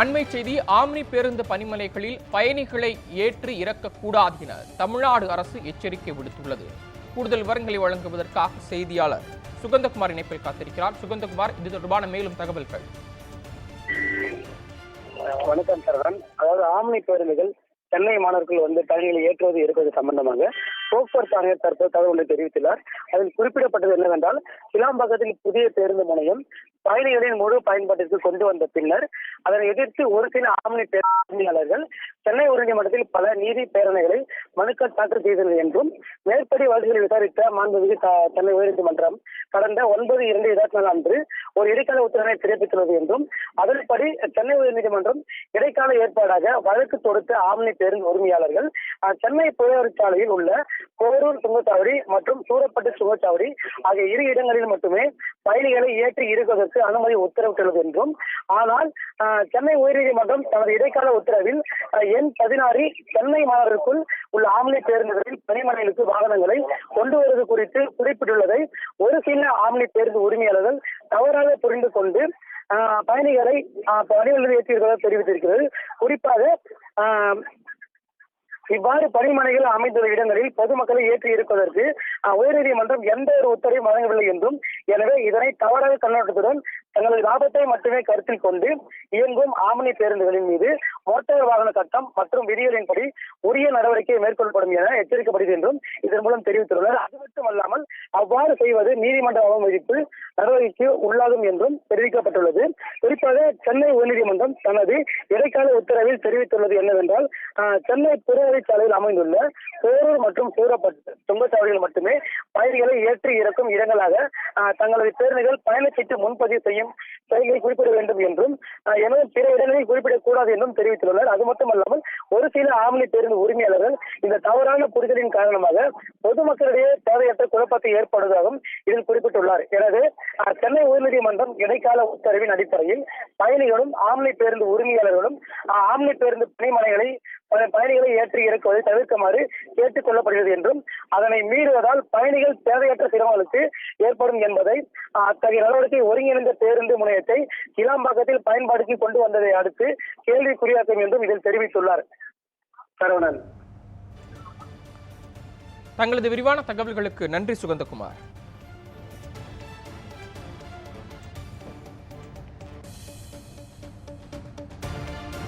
அண்மை செய்தி ஆம்னி பேருந்து பனிமலைகளில் பயணிகளை ஏற்றி இறக்கக்கூடாது என தமிழ்நாடு அரசு எச்சரிக்கை விடுத்துள்ளது. கூடுதல் விவரங்களை வழங்குவதற்காக செய்தியாளர் சுகந்தகுமார் இணைப்பில் காத்திருக்கிறார். சுகந்தகுமார் இது தொடர்பான மேலும் தகவல்கள். வணக்கம் சரவணன். அதாவது ஆம்னி பேருந்துகள் சென்னை மாணவர்கள் வந்து பயணிகளை ஏற்றுவது இருப்பது சம்பந்தமாக போக்குவரத்து ஆணையர் தற்போது தகவல் தெரிவித்துள்ளார். அதில் குறிப்பிடப்பட்டது என்னவென்றால் கிளாம்பாக்கத்தில் புதிய பேருந்து முனையம் பயணிகளின் முழு பயன்பாட்டிற்கு கொண்டு வந்த பின்னர் அதனை எதிர்த்து ஒரு சில ஆம்னி பேரணியாளர்கள் சென்னை உயர்நீதிமன்றத்தில் பல நீதி பேரணிகளை மனுக்கள் தாக்கல் செய்தது என்றும் மேற்படி வழக்குகளை விசாரித்த மாண்புமிகு சென்னை உயர்நீதிமன்றம் கடந்த ஒன்பது இரண்டு இருபத்தி நாலு அன்று ஒரு இடைக்கால உத்தரவை பிறப்பித்துள்ளது என்றும் அதன்படி சென்னை உயர்நீதிமன்றம் இடைக்கால ஏற்பாடாக வழக்கு தொடுத்த ஆம்னி பேருந்து உரிமையாளர்கள் சென்னை சென்னை சாலையில் உள்ள கோரூர் சுங்கச்சாவடி மற்றும் சூரப்பட்டு சுங்கச்சாவடி ஆகிய இரு இடங்களில் மட்டுமே பயணிகளை ஏற்றி இருப்பதற்கு அனுமதி உத்தரவிட்டுள்ளது என்றும். ஆனால் சென்னை உயர்நீதிமன்றம் தனது இடைக்கால உத்தரவில் எண் பதினாறு சென்னை மாநகருக்குள் உள்ள ஆம்னி பேருந்துகளில் பணிமனைகளுக்கு வாகனங்களை கொண்டு வருவது குறித்து குறிப்பிட்டுள்ளதை ஒரு சில ஆம்னி பேருந்து உரிமையாளர்கள் தவறாக புரிந்து கொண்டு ஆஹ், பயணிகளை ஆஹ், பணிகளில் ஏற்றியிருப்பதாக தெரிவித்திருக்கிறது. குறிப்பாக ஆஹ், இவ்வாறு பணிமனைகள் அமைந்துள்ள இடங்களில் பொதுமக்களை ஏற்றி இருப்பதற்கு உயர்நீதிமன்றம் எந்த ஒரு உத்தரவையும் வழங்கவில்லை என்றும் எனவே இதனை தவறாக கண்ணோட்டத்துடன் தங்களது லாபத்தை மட்டுமே கருத்தில் கொண்டு இயங்கும் ஆமணி பேருந்துகளின் மீது மோட்டார் வாகன சட்டம் மற்றும் விதிகளின்படி உரிய நடவடிக்கை மேற்கொள்ளப்படும் என எச்சரிக்கப்படுகிறது என்றும் இதன் மூலம் தெரிவித்துள்ளனர். அது மட்டுமல்லாமல் அவ்வாறு செய்வது நீதிமன்ற அவமதிப்பு நடவடிக்கைக்கு உள்ளாகும் என்றும் தெரிவிக்கப்பட்டுள்ளது. குறிப்பாக சென்னை உயர்நீதிமன்றம் தனது இடைக்கால உத்தரவில் தெரிவித்துள்ளது என்னவென்றால் சென்னை சென்னை புறவழிச்சாலையில் அமைந்துள்ள போரூர் மற்றும் சூரப்பட்டு சுங்கச்சாவடிகள் மட்டுமே பயிர்களை ஏற்றி இறக்கும் இடங்களாக தங்களது பேருந்துகள் பயணச்சீட்டு முன்பதிவு செய்யும் செயல்களை குறிப்பிட வேண்டும் என்றும் எனவே பிற இடங்களில் குறிப்பிடக்கூடாது என்றும் தெரிவித்துள்ளனர். அது மட்டுமல்லாமல் ஒரு சில ஆம்னி பேருந்து உரிமையாளர்கள் இந்த தவறான புரிதலின் காரணமாக பொதுமக்களிடையே தேவையற்ற குழப்பத்தை ஏற்படுவதாகவும் இதில் குறிப்பிட்டுள்ளார். எனவே ஆஹ், சென்னை உயர்நீதிமன்றம் இடைக்கால உத்தரவின் அடிப்படையில் பயணிகளும் ஆம்னி பேருந்து உரிமையாளர்களும் ஆம்னி பேருந்து பணிமனைகளை பயணிகளை ஏற்றி இறக்குவதை தவிர்க்குமாறு கேட்டுக் கொள்ளப்படுகிறது என்றும் அதனை மீறுவதால் பயணிகள் தேவையற்ற சிரமங்களுக்கு ஏற்படும் என்பதை அத்தகைய நடவடிக்கை ஒருங்கிணைந்த பேருந்து முனையத்தை கிளாம்பாக்கத்தில் பயன்பாடுக்கு கொண்டு வந்ததை அடுத்து கேள்விக்குறியாக்கும் என்றும் இதில் தெரிவித்துள்ளார். சரவணன். தங்களது விரிவான தகவல்களுக்கு நன்றி சுகந்தகுமார்.